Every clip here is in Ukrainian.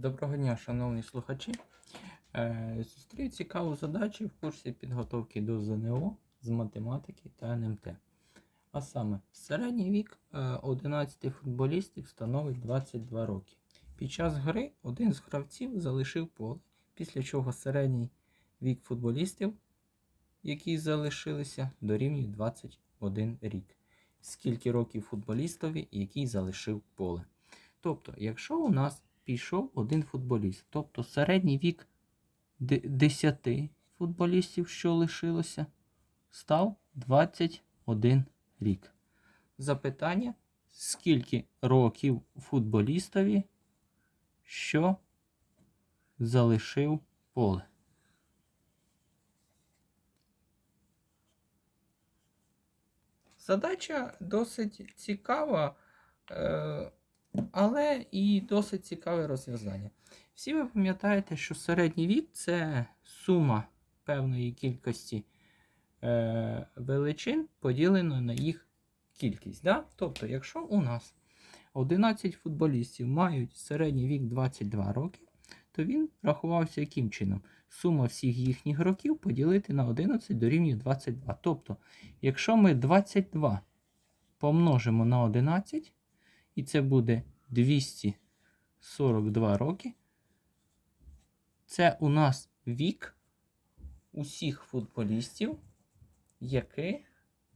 Доброго дня, шановні слухачі. Е, Зустрів цікаву задачу в курсі підготовки до ЗНО з математики та НМТ. А саме, середній вік е, 11 футболістів становить 22 роки. Під час гри один з гравців залишив поле, після чого середній вік футболістів, які залишилися, дорівнює 21 рік. Скільки років футболістові, який залишив поле? Тобто, якщо у нас пішов один футболіст, тобто середній вік 10 футболістів, що лишилося, став 21 рік. Запитання: скільки років футболістові, що залишив поле? Задача досить цікава. Але і досить цікаве розв'язання. Всі ви пам'ятаєте, що середній вік це сума певної кількості е, величин поділено на їх кількість. Да? Тобто, якщо у нас 11 футболістів мають середній вік 22 роки, то він рахувався яким чином? Сума всіх їхніх років поділити на 11 дорівнює 22. Тобто, якщо ми 22 помножимо на 11, і це буде 242 роки. Це у нас вік усіх футболістів, які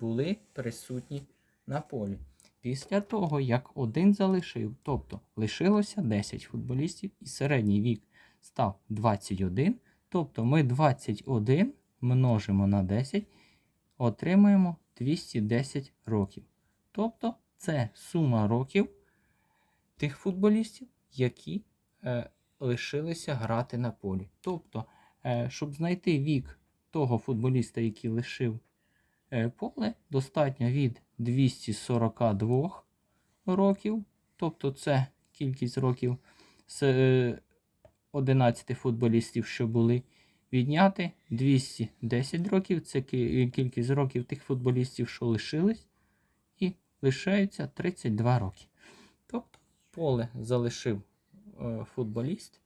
були присутні на полі. Після того, як один залишив, тобто лишилося 10 футболістів, і середній вік став 21, тобто ми 21 множимо на 10, отримаємо 210 років. Тобто це сума років тих футболістів, які е, лишилися грати на полі. Тобто, е, щоб знайти вік того футболіста, який лишив е, поле, достатньо від 242 років, тобто це кількість років з е, 11 футболістів, що були. Відняти 210 років це кількість років тих футболістів, що лишились, лишається 32 роки. Тобто поле залишив е, футболіст,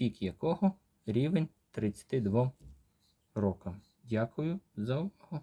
вік якого рівень 32 рокам. Дякую за увагу.